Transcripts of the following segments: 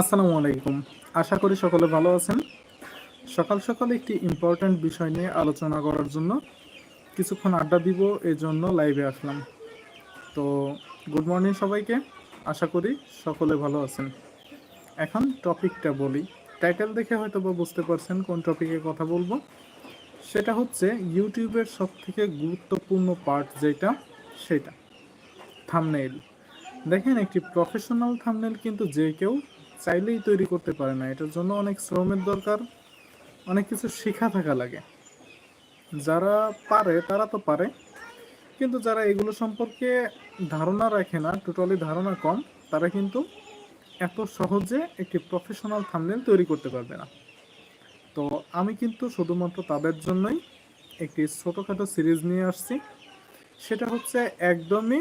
আসসালামু আলাইকুম। আশা করি সকলে ভালো আছেন। সকাল সকাল একটি ইম্পর্ট্যান্ট বিষয় নিয়ে আলোচনা করার জন্য কিছুক্ষণ আড্ডা দিব এই জন্য লাইভে আসলাম। তো গুড মর্নিং সবাইকে। আশা করি সকলে ভালো আছেন। এখন টপিকটা বলি। টাইটেল দেখে হয়তো বা বুঝতে পারছেন কোন টপিকে কথা বলব। সেটা হচ্ছে ইউটিউবের সব থেকে গুরুত্বপূর্ণ পার্ট যেটা, সেটা। থামনেইল দেখেন, একটি প্রফেশনাল থামনেল কিন্তু যে কেউ চাইলেই তৈরি করতে পারে না। এটার জন্য অনেক শ্রমের দরকার, অনেক কিছু শেখা থাকা লাগে। যারা পারে, তারা তো পারে, কিন্তু যারা এগুলো সম্পর্কে ধারণা রাখে না টোটালি ধারণা কম, তারা কিন্তু এত সহজে একটি প্রফেশনাল থামনেল তৈরি করতে পারবে না। তো আমি কিন্তু শুধুমাত্র তাদের জন্যই একটি ছোটোখাটো সিরিজ নিয়ে আসছি। সেটা হচ্ছে একদমই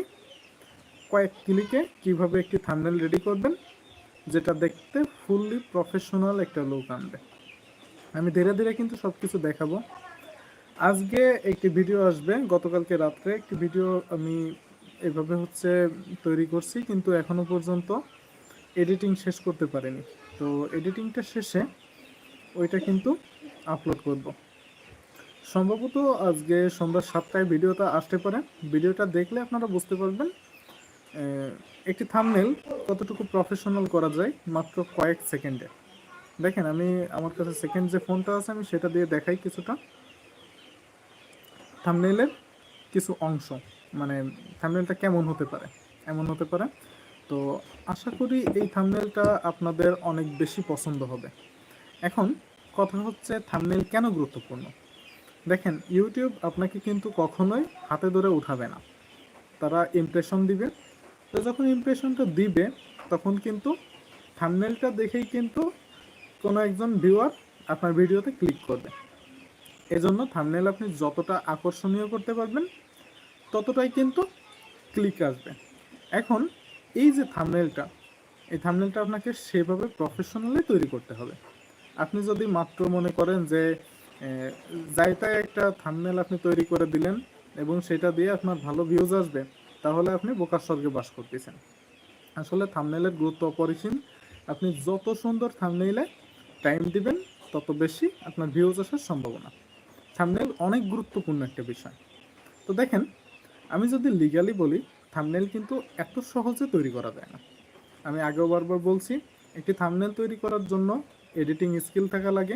কয়েক ক্লিকে কীভাবে একটি থাম্বনেল রেডি করবেন। যেটা দেখতে ফুললি প্রফেশনাল একটা লুক আনবে। আমি ধীরে ধীরে কিন্তু সব কিছু দেখাবো। আজকে একটি ভিডিও আসবে, গতকালকে রাত্রে একটি ভিডিও আমি এভাবে হচ্ছে তৈরি করছি, কিন্তু এখনও পর্যন্ত এডিটিং শেষ করতে পারিনি। তো এডিটিংটা শেষে ওইটা কিন্তু আপলোড করব। সম্ভবত আজকে সন্ধ্যা সাতটায় ভিডিওটা আসতে পারে। ভিডিওটা দেখলে আপনারা বুঝতে পারবেন একটি থামনেল কতটুকু প্রফেশনাল করা যায় মাত্র কয়েক সেকেন্ডে। দেখেন, আমি আমার কাছে সেকেন্ড যে ফোনটা আছে, আমি সেটা দিয়ে দেখাই কিছুটা। থামনেলের কিছু অংশ মানে থামনেলটা কেমন হতে পারে, এমন হতে পারে। তো আশা করি এই থামনেলটা আপনাদের অনেক বেশি পছন্দ হবে। এখন কথা হচ্ছে থামনেল কেন গুরুত্বপূর্ণ? দেখেন ইউটিউব আপনাকে কিন্তু কখনোই হাতে ধরে উঠাবে না। তারা ইমপ্রেশন দিবে তো যখন ইমপ্রেশনটা দিবে তখন কিন্তু থামনেলটা দেখেই কিন্তু কোনো একজন ভিউয়ার আপনার ভিডিওতে ক্লিক করবে। এজন্য থামনেল আপনি যতটা আকর্ষণীয় করতে পারবেন ততটাই কিন্তু ক্লিক আসবে। এখন এই যে থামনেলটা এই থামনেলটা আপনাকে সেভাবে প্রফেশনালি তৈরি করতে হবে। আপনি যদি মাত্র মনে করেন যে আহ, যাইতাই একটা থামনেল আপনি তৈরি করে দিলেন এবং সেটা দিয়ে আপনার ভালো ভিউজ আসবে তাহলে আপনি বোকার স্বর্গে বাস করতেছেন। আসলে থামনেলের গুরুত্ব অপরিসীম। আপনি যত সুন্দর থামনেইলে টাইম দিবেন, তত বেশি আপনার ভিউজ আসার সম্ভাবনা। থামনেল অনেক গুরুত্বপূর্ণ একটা বিষয়। তো দেখেন, আমি যদি লিগালি বলি থামনেল কিন্তু এত সহজে তৈরি করা যায় না। আমি আগেও বারবার বলছি, একটি থামনেল তৈরি করার জন্য এডিটিং স্কিল থাকা লাগে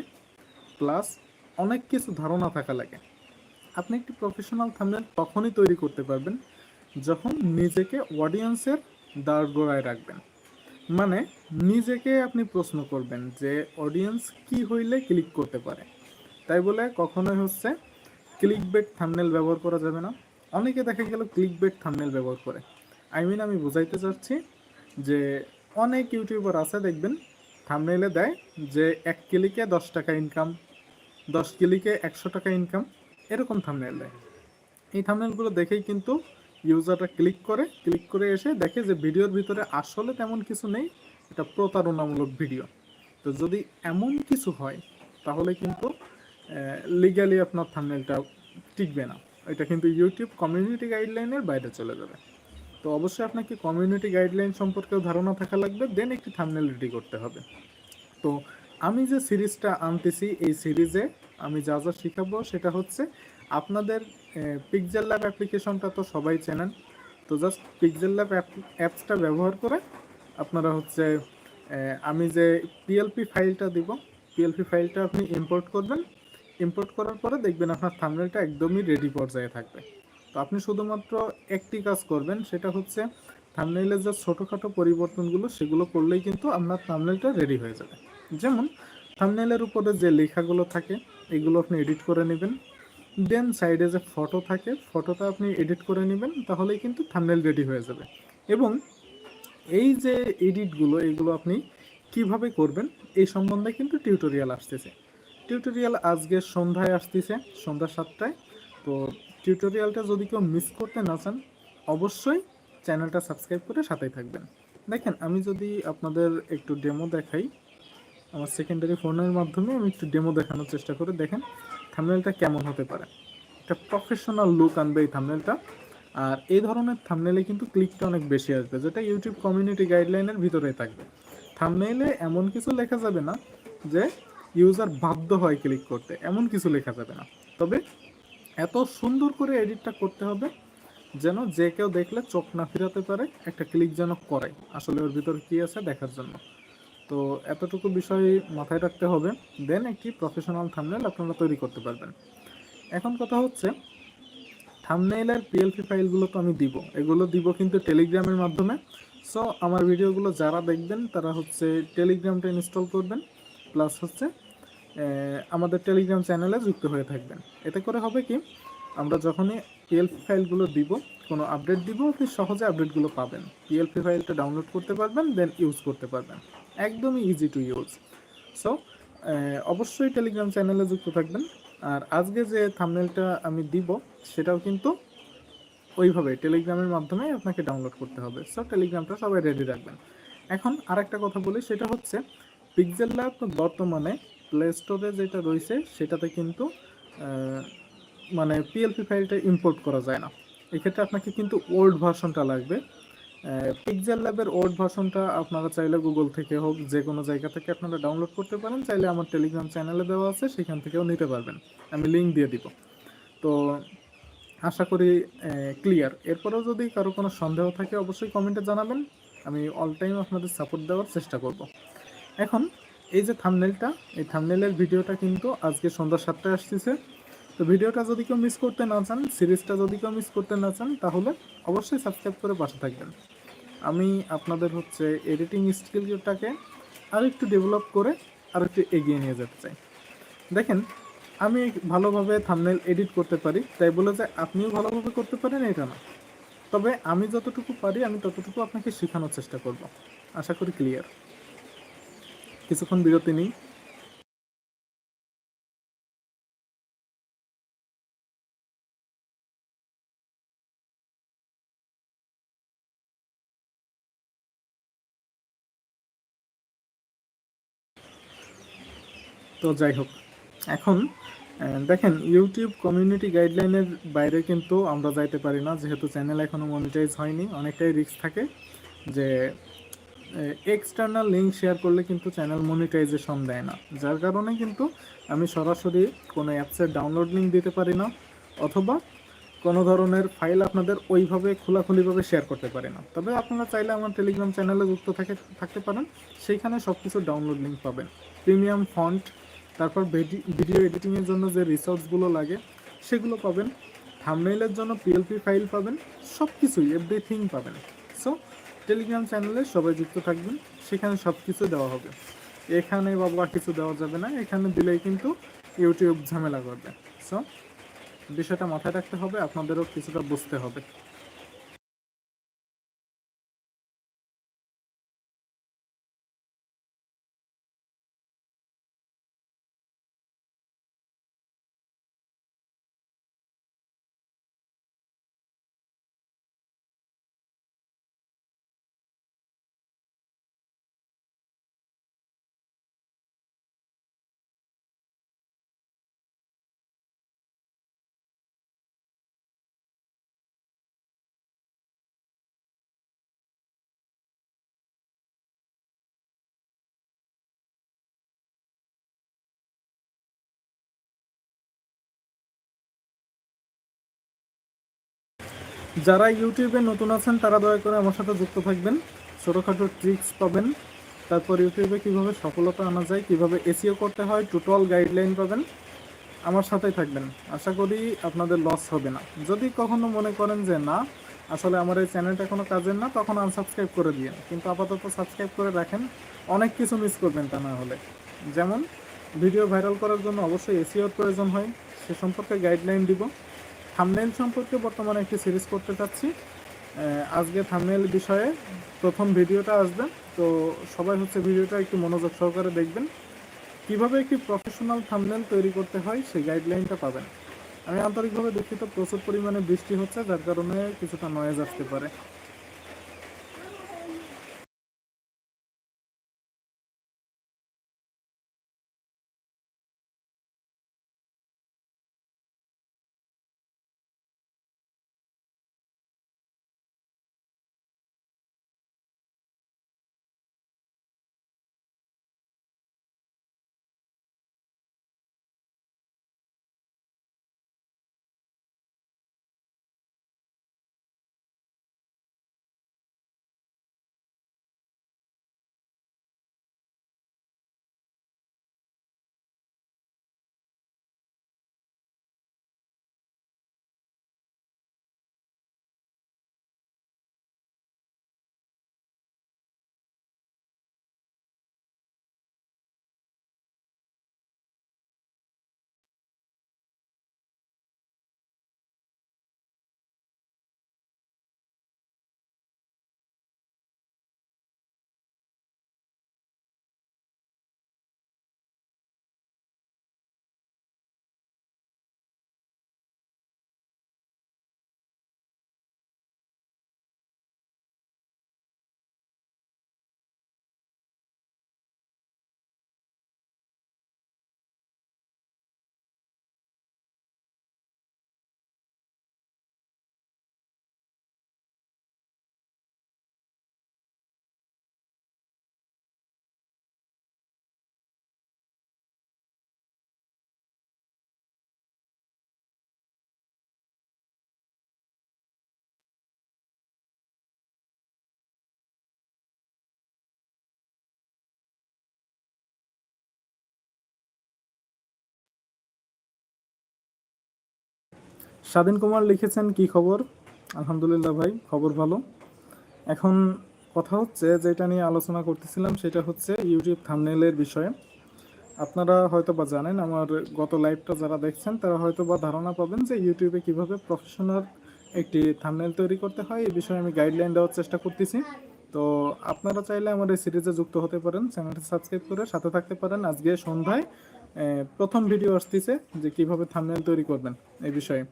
প্লাস অনেক কিছু ধারণা থাকা লাগে। আপনি একটি প্রফেশনাল থামনেল তখনই তৈরি করতে পারবেন যখন নিজেকে অডিয়েন্সের দাঁড় গোড়ায় রাখবেন মানে নিজেকে আপনি প্রশ্ন করবেন যে অডিয়েন্স কি হইলে ক্লিক করতে পারে। তাই বলে কখনোই হচ্ছে ক্লিক বেট থামনেল ব্যবহার করা যাবে না। অনেকে দেখা গেল ক্লিক বেট থামনেল ব্যবহার করে। আই মিন আমি বুঝাইতে চাচ্ছি যে অনেক ইউটিউবার আছে, দেখবেন থামনেলে দেয় যে এক ক্লিকে দশ টাকা ইনকাম দশ ক্লিকে একশো টাকা ইনকাম এরকম থামনেল দেয়। এই থামনেলগুলো দেখেই কিন্তু ইউজাররা ক্লিক করে ক্লিক করে এসে দেখে যে ভিডিওর ভিতরে আসলে তেমন কিছু নেই, এটা প্রতারণামূলক ভিডিও। তো যদি এমন কিছু হয়, তাহলে কিন্তু লিগালি আপনার থামনেলটা টিকবে না। এটা কিন্তু ইউটিউব কমিউনিটি গাইডলাইনের বাইরে চলে যাবে। তো অবশ্যই আপনাকে কমিউনিটি গাইডলাইন সম্পর্কেও ধারণা থাকা লাগবে দেন একটি থামনেল রেডি করতে হবে। তো আমি যে সিরিজটা আনতেছি, এই সিরিজে আমি যা যা শিখাবো, সেটা হচ্ছে আপনাদের পিকজেল ল্যাব অ্যাপ্লিকেশনটা তো সবাই চেনেন। তো জাস্ট পিকজেল ল্যাব অ্যাপসটা ব্যবহার করে আপনারা হচ্ছে আমি যে পিএলপি ফাইলটা দিব পিএলপি ফাইলটা আপনি ইম্পোর্ট করবেন। ইম্পোর্ট করার পরে দেখবেন আপনার থামনেলটা একদমই রেডি পর্যায়ে থাকবে। তো আপনি শুধুমাত্র একটি কাজ করবেন, সেটা হচ্ছে থামনেইলের যে ছোটোখাটো পরিবর্তনগুলো, সেগুলো করলেই কিন্তু আপনার থামনেলটা রেডি হয়ে যাবে। যেমন থামনেলের উপরে যে লেখাগুলো থাকে, এগুলো আপনি এডিট করে নেবেন। দেন সাইডে যে ফটো থাকে, ফটোটা আপনি এডিট করে নেবেন, তাহলেই কিন্তু থামনেল রেডি হয়ে যাবে। এবং এই যে এডিটগুলো, এগুলো আপনি কীভাবে করবেন, এই সম্বন্ধে কিন্তু টিউটোরিয়াল আসতেছে। টিউটোরিয়াল আজকে সন্ধ্যায় আসতেছে, সন্ধ্যা সাতটায়। তো টিউটোরিয়ালটা যদি কেউ মিস করতে না চান, অবশ্যই চ্যানেলটা সাবস্ক্রাইব করে সাথেই থাকবেন। দেখেন, আমি যদি আপনাদের একটু ডেমো দেখাই, আমার সেকেন্ডারি ফোনের মাধ্যমে আমি একটু ডেমো দেখানোর চেষ্টা করে দেখেন। থামনেলটা কেমন হতে পারে? একটা প্রফেশনাল লুক আনবে এই থামনেলটা আর এই ধরনের থামনেলে কিন্তু ক্লিকটা অনেক বেশি আসবে, যেটা ইউটিউব কমিউনিটি গাইডলাইনের ভিতরে থাকবে। থামনেইলে এমন কিছু লেখা যাবে না যে ইউজার বাধ্য হয় ক্লিক করতে, এমন কিছু লেখা যাবে না। তবে এত সুন্দর করে এডিটটা করতে হবে যেন যে কেউ দেখলে চোখ না ফিরাতে পারে, একটা ক্লিক যেন করে। আসলে ওর ভিতরে কি আছে দেখার জন্য। তো এতটুকু বিষয় মাথায় রাখতে হবে। দেন একটি প্রফেশনাল থামনেল আপনারা তৈরি করতে পারবেন। এখন কথা হচ্ছে থামনেইলের পিএলপি ফাইলগুলো তো আমি দিব। এগুলো দিব কিন্তু টেলিগ্রামের মাধ্যমে। সো আমার ভিডিওগুলো যারা দেখবেন, তারা হচ্ছে টেলিগ্রামটা ইনস্টল করবেন। প্লাস হচ্ছে আমাদের টেলিগ্রাম চ্যানেলে যুক্ত হয়ে থাকবেন। এতে করে হবে কি, আমরা যখনই পিএলপি ফাইলগুলো দিব, কোনো আপডেট দিব আপনি সহজে আপডেটগুলো পাবেন। পিএলপি ফাইলটা ডাউনলোড করতে পারবেন দেন ইউজ করতে পারবেন। একদমই ইজি টু ইউজ সো অবশ্যই টেলিগ্রাম চ্যানেলে যুক্ত থাকবেন। আর আজকে যে থামনেলটা আমি দিব, সেটাও কিন্তু ওইভাবে টেলিগ্রামের মাধ্যমে আপনাকে ডাউনলোড করতে হবে। সো টেলিগ্রামটা সবাই রেডি রাখবেন। এখন আরেকটা কথা বলি, সেটা হচ্ছে পিকজেল ল্যাব বর্তমানে প্লে স্টোরে যেটা রয়েছে, সেটাতে কিন্তু মানে পিএলপি ফাইলটা ইম্পোর্ট করা যায় না। এক্ষেত্রে আপনাকে কিন্তু ওল্ড ভার্সনটা লাগবে। পিকজেল ল্যাবের ওল্ড ভার্সনটা আপনারা চাইলে গুগল থেকে হোক যে কোনো জায়গা থেকে আপনারা ডাউনলোড করতে পারেন। চাইলে আমার টেলিগ্রাম চ্যানেলে দেওয়া আছে, সেখান থেকেও নিতে পারবেন। আমি লিঙ্ক দিয়ে দিব। তো আশা করি ক্লিয়ার এরপরেও যদি কারও কোনো সন্দেহ থাকে, অবশ্যই কমেন্টে জানাবেন। আমি অল টাইম আপনাদের সাপোর্ট দেওয়ার চেষ্টা করব। এখন, এই যে থামনেলটা এই থামনেলের ভিডিওটা কিন্তু আজকে সন্ধ্যা সাতটায় আসতেছে। তো ভিডিওটা যদি কেউ মিস করতে না চান সিরিজটা যদি কেউ মিস করতে না চান, তাহলে অবশ্যই সাবস্ক্রাইব করে পাশে থাকবেন। আমি আপনাদের হচ্ছে এডিটিং স্কিলটাকে আর একটু ডেভেলপ করে আর একটু এগিয়ে নিয়ে যেতে চাই। দেখেন, আমি ভালোভাবে থামনেল এডিট করতে পারি, তাই বলে যে আপনিও ভালোভাবে করতে পারেন, এটা না। তবে আমি যতটুকু পারি, আমি ততটুকু আপনাকে শেখানোর চেষ্টা করব। আশা করি ক্লিয়ার কিছুক্ষণ বিরতি নিই। তো যাই হোক, এখন দেখেন ইউটিউব কমিউনিটি গাইডলাইনের বাইরে কিন্তু আমরা যাইতে পারি না, যেহেতু চ্যানেল এখনও মনিটাইজ হয়নি, অনেকটাই রিস্ক থাকে যে এক্সটার্নাল লিঙ্ক শেয়ার করলে কিন্তু চ্যানেল মনিটাইজেশন দেয় না। যার কারণে কিন্তু আমি সরাসরি কোনো অ্যাপসের ডাউনলোড লিঙ্ক দিতে পারি না, অথবা কোনো ধরনের ফাইল আপনাদের ওইভাবে খোলাখুলিভাবে শেয়ার করতে পারি না। তবে আপনারা চাইলে আমার টেলিগ্রাম চ্যানেলে যুক্ত থাকে, থাকতে পারেন, সেইখানে সব কিছু ডাউনলোড লিঙ্ক পাবেন। প্রিমিয়াম ফন্ট তারপর ভিডিও এডিটিংয়ের জন্য যে রিসোর্সগুলো লাগে, সেগুলো পাবেন। থামনেইলের জন্য পিএলপি ফাইল পাবেন। সব কিছুই এভরিথিং পাবেন সো টেলিগ্রাম চ্যানেলে সবাই যুক্ত থাকবেন। সেখানে সব কিছু দেওয়া হবে। এখানে বাবা কিছু দেওয়া যাবে না। এখানে দিলেই কিন্তু ইউটিউব ঝামেলা করবে। সো বিষয়টা মাথায় রাখতে হবে। আপনাদেরও কিছুটা বুঝতে হবে। যারা ইউটিউবে নতুন আছেন, তারা দয়া করে আমার সাথে যুক্ত থাকবেন। ছোটোখাটো ট্রিক্স পাবেন। তারপর ইউটিউবে কীভাবে সফলতা আনা যায়, কীভাবে এসিও করতে হয় টোটাল গাইডলাইন পাবেন। আমার সাথেই থাকবেন। আশা করি আপনাদের লস হবে না। যদি কখনো মনে করেন যে না, আসলে আমার এই চ্যানেলটা কোনো কাজের না, তখন আনসাবস্ক্রাইব করে দিন কিন্তু আপাতত সাবস্ক্রাইব করে রাখেন। অনেক কিছু মিস করবেন তা না হলে। যেমন ভিডিও ভাইরাল করার জন্য অবশ্যই এসিওর প্রয়োজন হয়। সে সম্পর্কে গাইডলাইন দিব। থামনেল সম্পর্কে বর্তমানে একটি সিরিজ করতে চাচ্ছি। আজকে থামনেল বিষয়ে প্রথম ভিডিওটা আসবে। তো সবাই হচ্ছে ভিডিওটা একটু মনোযোগ সহকারে দেখবেন। কীভাবে একটি প্রফেশনাল থামনেল তৈরি করতে হয় সেই গাইডলাইনটা পাবেন। আমি আন্তরিকভাবে দুঃখিত, প্রচুর পরিমাণে বৃষ্টি হচ্ছে, যার কারণে কিছুটা নয়েজ আসতে পারে। স্বাধীন কুমার লিখেছেন কি খবর? আলহামদুলিল্লাহ ভাই, খবর ভালো। এখন কথা হচ্ছে, যেটা নিয়ে আলোচনা করতেছিলাম সেটা হচ্ছে ইউটিউব থামনেলের বিষয়ে। আপনারা হয়তো বা জানেন, আমার গত লাইভটা যারা দেখছেন, তারা হয়তো বা ধারণা পাবেন যে ইউটিউবে কীভাবে প্রফেশনাল একটি থামনেল তৈরি করতে হয়। এই বিষয়ে আমি গাইডলাইন দেওয়ার চেষ্টা করতেছি। তো আপনারা চাইলে আমার এই সিরিজে যুক্ত হতে পারেন। চ্যানেলটি সাবস্ক্রাইব করে সাথে থাকতে পারেন। আজকে সন্ধ্যায় প্রথম ভিডিও আসতেছে যে কীভাবে থামনেল তৈরি করবেন, এই বিষয়ে।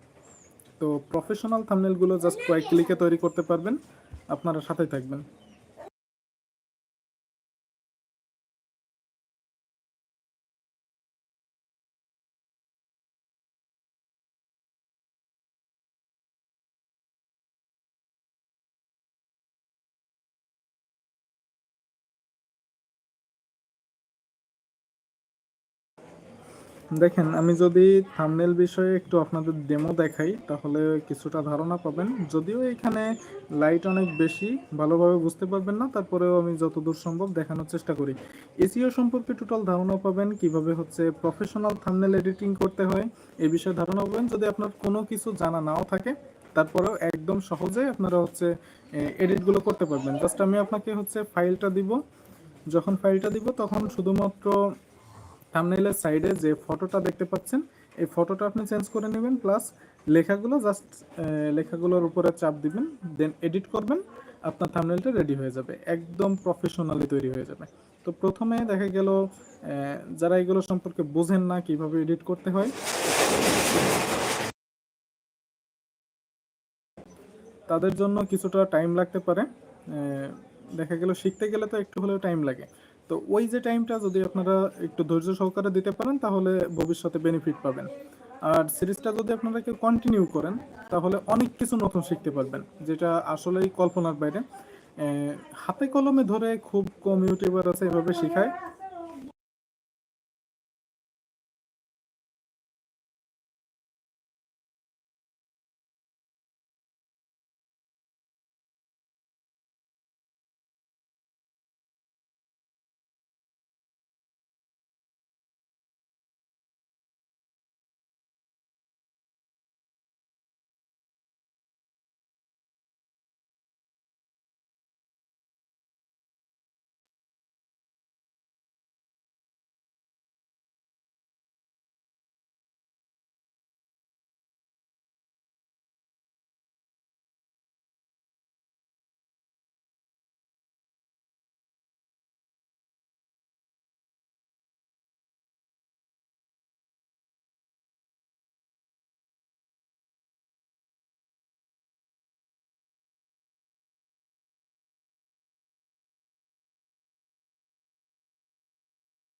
তো প্রফেশনাল থামনেলগুলো জাস্ট কয়েক ক্লিকে তৈরি করতে পারবেন। আপনারা সাথে থাকবেন। দেখেন, আমি যদি থামনেল বিষয়ে একটু আপনাদের ডেমো দেখাই, তাহলে কিছুটা ধারণা পাবেন। যদিও এখানে লাইট অনেক বেশি, ভালোভাবে বুঝতে পারবেন না, তারপরেও আমি যতদূর সম্ভব দেখানোর চেষ্টা করি। এসিও সম্পর্কে টোটাল ধারণা পাবেন, কীভাবে হচ্ছে প্রফেশনাল থামনেল এডিটিং করতে হয়, এ বিষয়ে ধারণা পাবেন। যদি আপনার কোনো কিছু জানা নাও থাকে, তারপরেও একদম সহজে আপনারা হচ্ছে এডিটগুলো করতে পারবেন। জাস্ট আমি আপনাকে হচ্ছে ফাইলটা দিব। যখন ফাইলটা দিব, তখন শুধুমাত্র থাম্বনেইলের সাইডে যে ফটোটা দেখতে পাচ্ছেন, এই ফটোটা আপনি চেঞ্জ করে নেবেন প্লাস লেখাগুলো জাস্ট লেখাগুলোর উপরে চাপ দিবেন দেন এডিট করবেন, আপনার থাম্বনেলটা রেডি হয়ে যাবে, একদম প্রফেশনালি তৈরি হয়ে যাবে। তো প্রথমে দেখা গেল যারা এগুলো সম্পর্কে বোঝেন না কীভাবে এডিট করতে হয়, তাদের জন্য কিছুটা টাইম লাগতে পারে। দেখা গেল, শিখতে গেলে তো একটু হলেও টাইম লাগে। তো ওই যে টাইমটা যদি আপনারা একটু ধৈর্য সহকারে দিতে পারেন, তাহলে ভবিষ্যতে বেনিফিট পাবেন। আর সিরিজটা যদি আপনারা কেউ কন্টিনিউ করেন, তাহলে অনেক কিছু নতুন শিখতে পারবেন, যেটা আসলেই কল্পনার বাইরে। হাতে কলমে ধরে খুব কম ইউটিউবার আছে এভাবে শেখায়।